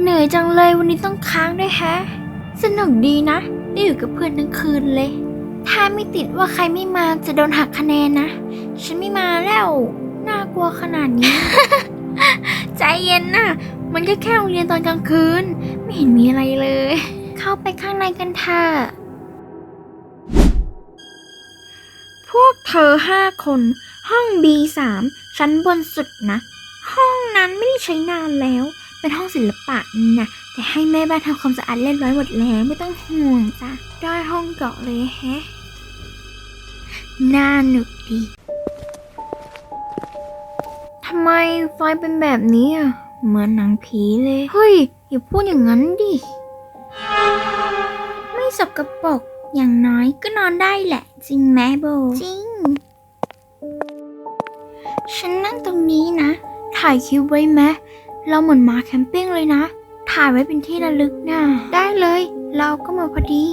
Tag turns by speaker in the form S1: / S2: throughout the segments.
S1: เหนื่อยจังเลยวันนี้ต้องค้างด้วยแฮะ สนุกดีนะ ได้อยู่กับเพื่อนทั้งคืนเลย ถ้าไม่ติดว่าใครไม่มาจะโดนหักคะแนนนะ ฉันไม่มาแล้ว น่ากลัวขนาดนี้ ใจเย็นนะมันก็แค่โรงเรียนตอนกลางคืน ไม่เห็นมีอะไรเลย เข้าไปข้างในกันเถอะพวกเธอห้าคน ห้อง B3 ชั้นบนสุดนะ ห้องนั้นไม่ได้ใช้นานแล้ว เป็นห้องศิลปะนะแต่ให้แม่บ้านทำความสะอาดเรียบร้อยหมดแล้วไม่ต้องห่วงจ้ะได้ห้องเกาะเลยแฮะน่าหนุกดีทำไมไฟเป็นแบบนี้อะเหมือนหนังผีเลย เฮ้ย อย่าพูดอย่างนั้นดิ ไม่สกรปรกอย่างน้อยก็นอนได้แหละ จริงไหมโบ จริง ฉันนั่งตรงนี้นะ ถ่ายคลิปไว้ไหม เราเหมือนมาแคมปิ้งเลยนะ ถ่ายไว้เป็นที่ระลึกนะได้เลย เราก็มาพอดี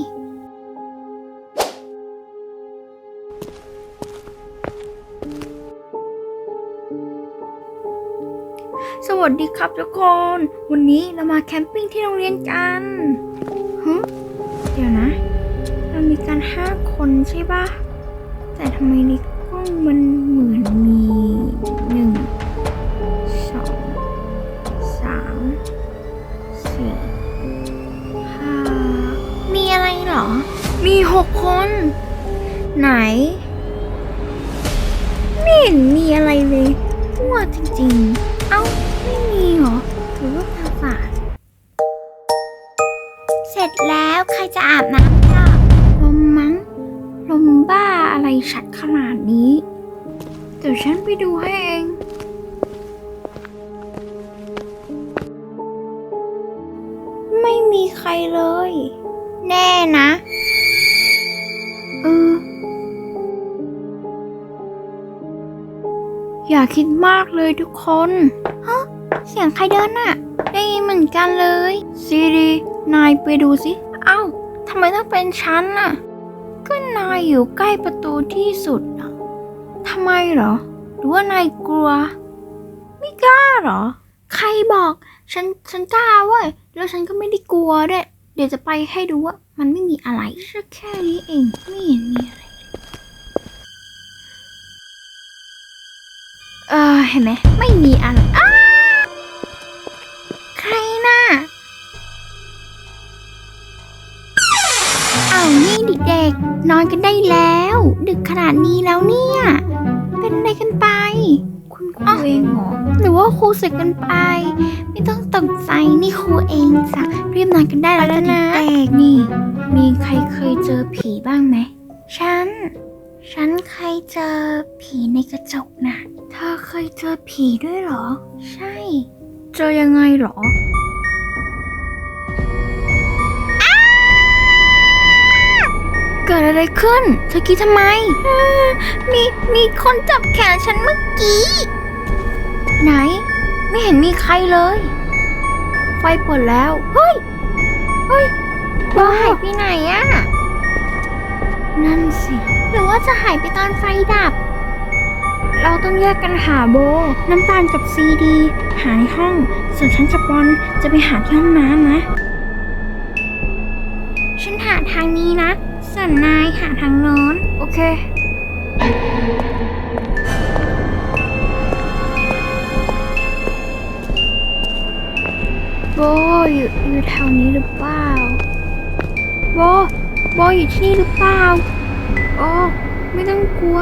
S1: สวัสดีครับทุกคน วันนี้เรามาแคมปิ้งที่โรงเรียนกันฮึเดี๋ยวนะ เรามีกันห้าคนใช่ปะแต่ทำไมในกล้องมันเหมือนมี ไหนไม่เห็นมีอะไรเลยมั่วจริงๆ เอ้า ไม่มีเหรอหรือว่าตาฝาดเสร็จแล้วใครจะอาบน้ำจ้ะลมมั้งลมบ้าอะไรชัดขนาดนี้ เดี๋ยวฉันไปดูให้เอง ไม่มีใครเลย แน่นะ อย่าคิดมากเลยทุกคนฮะเสียงใครเดินน่ะ ได้ยินเหมือนกันเลยซีดีนายไปดูสิ เอ้าทำไมต้องเป็นฉันน่ะ ก็นายอยู่ใกล้ประตูที่สุดอะทำไมเหรอ หรือว่านายกลัว ไม่กล้าเหรอ ใครบอก ฉัน ฉันกล้าเว้ย แล้วฉันก็ไม่ได้กลัวด้วย เดี๋ยวจะไปให้ดูว่า มันไม่มีอะไรแค่นี้เอง ไม่เห็นมีอะไร เออเห็นไหมไม่มีอะไรอ้าใครน่ะอ้าวนี่เด็กๆนอนกันได้แล้ว ดึกขนาดนี้แล้วเนี่ย เป็นอะไรกันไป คุณครูเองเหรอหรือว่าครูเสร็จกันไป ไม่ต้องตกใจนี่ครูเองจ้ะรีบนอนกันได้แล้วนะเด็กๆนี่ มีใครเคยเจอผีบ้างไหมฉัน ฉันเคยเจอผีในกระจกนะ เธอเคยเจอผีด้วยเหรอ ใช่ เจอยังไงเหรอ เกิดอะไรขึ้น เธอคิดทำไมเอ่อมีมีคนจับแขนฉันเมื่อกี้ ไหน ไม่เห็นมีใครเลย ไฟเปิดแล้ว เฮ้ย เฮ้ยโบหายไปไหนอะนั่นสิ หรือว่าจะหายไปตอนไฟดับ เราต้องแยกกันหาโบ น้ำตาลกับซีดี หาในห้อง ส่วนฉันกับบอลจะไปหาที่ห้องน้ำนะ ฉันหาทางนี้นะ ส่วนนายหาทางโน้น โอเค โบอยู่อยู่แถวนี้หรือเปล่า โบ โบอยู่ที่นี่หรือเปล่า โอ้ ไม่ต้องกลัว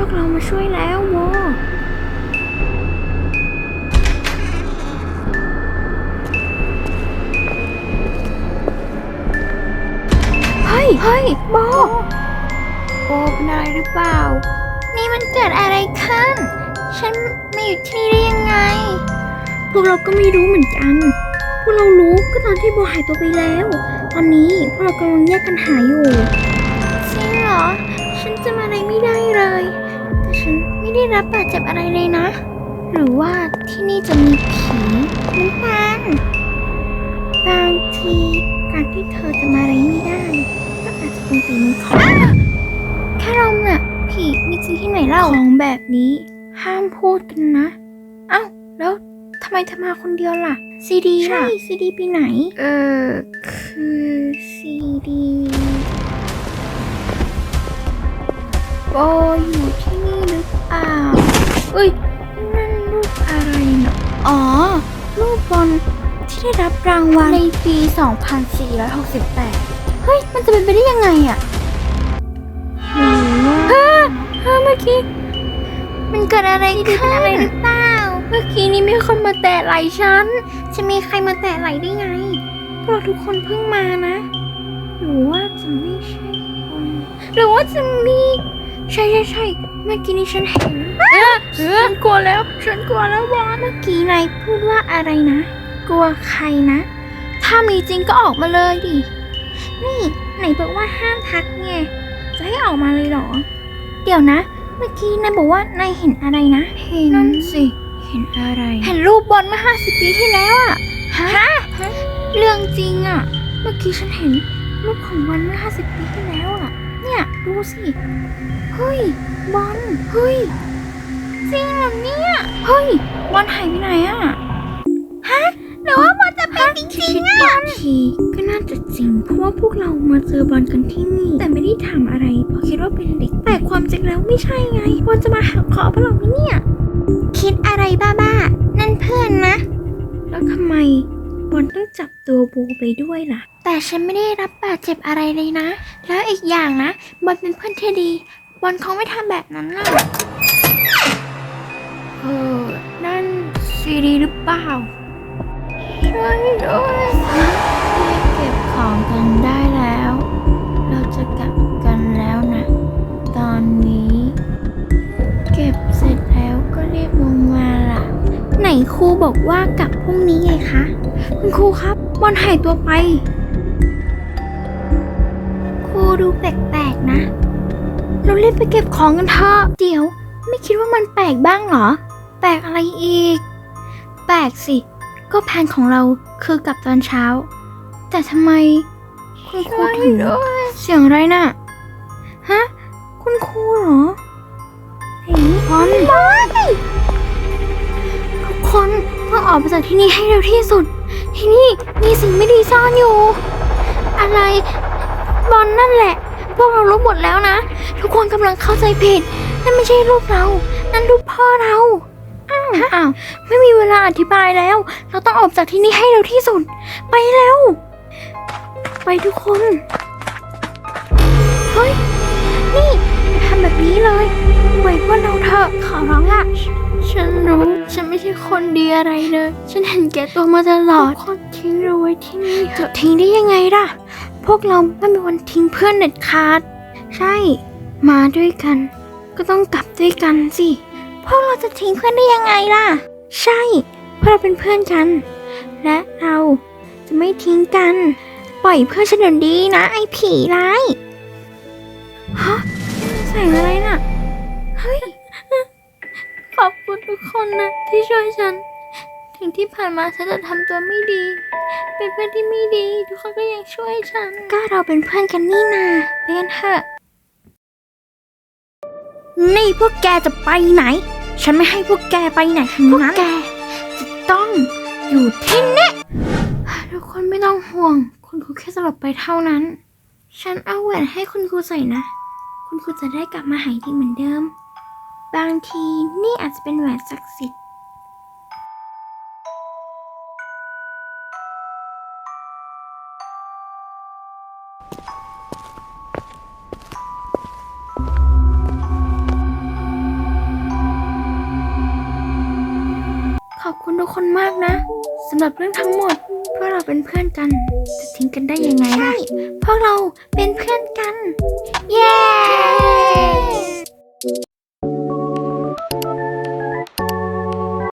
S1: พวกเรามาช่วยแล้วโบเฮ้ยเฮ้ยโบโบเป็นอะไรหรือเปล่า นี่มันเกิดอะไรขึ้น ฉันมาอยู่ที่นี่ได้ยังไง พวกเราก็ไม่รู้เหมือนกัน พวกเรารู้ก็ตอนที่โบหายตัวไปแล้ว ตอนนี้พวกเรากำลังแยกกันหาอยู่ จริงเหรอ ฉันจำอะไรไม่ได้เลยแต่ฉัน ไม่ได้รับบาดเจ็บอะไรเลยนะ หรือว่าที่นี่จะมีผีน้ำตาลบางทีการที่เธอจำอะไรไม่ได้ ก็อาจจะเป็นฝีมือของแค่เราน่ะ ผีมีจริงที่ไหนเล่าของแบบนี้ ห้ามพูดกันนะ เอ้า แล้วเธทำไมเธอมาคนเดียวล่ะ ซีดีล่ะซีดีไปไหน เออ คือซีดีโบอยู่ที่นี่หรื อเปล่าเอ้ยนั่นรูปอะไรเนาะอ๋อ รูปบอลที่ได้รับรางวัลในปี 2468 เฮ้ย มันจะเป็นไปได้ยังไงอะหรือว่าเฮ้ยเมื่อกี้ มันเกิดอะไรขึ้นอะไรหรือเปล่า เมื่อกี้นี้มีคนมาแตะไหล่ฉัน จะมีใครมาแตะไหล่ได้ไง พวกเราทุกคนเพิ่งมานะ หรือว่าจะไม่ใช่คน หรือว่าจะมี ใช่ใช่ใช่เมื่อกี้นี้ฉันเห็นเออฉันกลัวแล้ว ฉันกลัวแล้ววอนเมื่อกี้นายพูดว่าอะไรนะ กลัวใครนะ ถ้ามีจริงก็ออกมาเลยดิ นี่ไหนบอกว่าห้ามทักไง จะให้ออกมาเลยเหรอ เดี๋ยวนะ เมื่อกี้นายบอกว่านายเห็นอะไรนะ เห็นนั่นสิ เห็นอะไร เห็นรูปบอลเมื่อห้าสิบปีที่แล้วอะฮะ เรื่องจริงอะเมื่อกี้ฉันเห็นรูปของบอลเมื่อห้าสิบปีที่แล้วอะเนี่ยดูสิ เฮ้ย บอล เฮ้ยจริงเหรอเนี่ย เฮ้ย บอลหายไปไหนอะฮะหรือว่าบอลจะเป็นจริงๆอะทีก็น่าจะจริง เพราะว่าพวกเรามาเจอบอลกันที่นี่ แต่ไม่ได้ถามอะไร เพราะคิดว่าเป็นเด็ก แต่ความจริงแล้วไม่ใช่ไง บอลจะมาหักคอพวกเราไหมเนี่ย คิดอะไรบ้าๆ นั่นเพื่อนนะ แล้วทำไมบอลต้องจับตัวโบไปด้วยล่ะ แต่ฉันไม่ได้รับบาดเจ็บอะไรเลยนะ แล้วอีกอย่างนะบอลเป็นเพื่อนที่ดี บอลเขาไม่ทำแบบนั้นน่ะ เออ นั่นซีดีหรือเปล่า ช่วยด้วยเก็บของกันได้แล้ว เราจะกลับกันแล้วนะ ตอนนี้ เก็บเสร็จแล้วก็รีบลงมาล่ะ ไหนครูบอกว่ากลับพรุ่งนี้ไงคะ คุณครูครับ บอลหายตัวไป ครูดูแปลกๆนะ เรารีบไปเก็บของกันเถอะเดี๋ยว ไม่คิดว่ามันแปลกบ้างเหรอ แปลกอะไรอีก แปลกสิ ก็แผนของเราคือกลับตอนเช้า แต่ทำไม คุณครูถึงเสียงอะไรน่ะ ฮะ คุณครูเหรอเฮ้ยบอลทุกคนต้องออกไปจากที่นี่ให้เร็วที่สุด ที่นี่มีสิ่งไม่ดีซ่อนอยู่ อะไร บอลนั่นแหละ พวกเรารู้หมดแล้วนะ ทุกคนกำลังเข้าใจผิด นั่นไม่ใช่รูปเรา นั่นรูปพ่อเราอ้าวอ้าวไม่มีเวลาอธิบายแล้ว เราต้องออกจากที่นี่ให้เร็วที่สุด ไปเร็ว ไปทุกคน เฮ้ย นี่อย่าทำแบบนี้เลยปล่อยพวกเราเถอะขอร้องละฉันรู้ ฉันไม่ใช่คนดีอะไรเลย ฉันเห็นแก่ตัวมาตลอดทุกคนทิ้งเราไว้ที่นี่จะทิ้งได้ยังไงล่ะ พวกเราไม่มีวันทิ้งเพื่อนเด็ดขาด ใช่ มาด้วยกัน ก็ต้องกลับด้วยกันสิ พวกเราจะทิ้งเพื่อนได้ยังไงล่ะ ใช่ เพราะเราเป็นเพื่อนกัน และเราจะไม่ทิ้งกัน ปล่อยเพื่อนฉันเดี๋ยวนี้นะ ไอ้ผีร้าย ฮะแสงอะไรน่ะ เฮ้ย ขอบคุณทุกคนนะที่ช่วยฉัน ถึงที่ผ่านมาฉันจะทำตัวไม่ดี เป็นเพื่อนที่ไม่ดี ทุกคนก็ยังช่วยฉัน ก็เราเป็นเพื่อนกันนี่นาไปกันเถอะนี่พวกแกจะไปไหน ฉันไม่ให้พวกแกไปไหนทั้งนั้นพวกแกจะต้องอยู่ที่นี่ทุกคนไม่ต้องห่วง คุณครูแค่สลบไปเท่านั้น ฉันเอาแหวนให้คุณครูใส่นะ คุณครูจะได้กลับมาหายดีเหมือนเดิม บางทีนี่อาจจะเป็นแหวนศักดิ์สิทธิ์ คนมากนะสำหรับเรื่องทั้งหมดพวกเราเป็นเพื่อนกัน จะทิ้งกันได้ยังไงล่ะพวกเราเป็นเพื่อนกัน เย้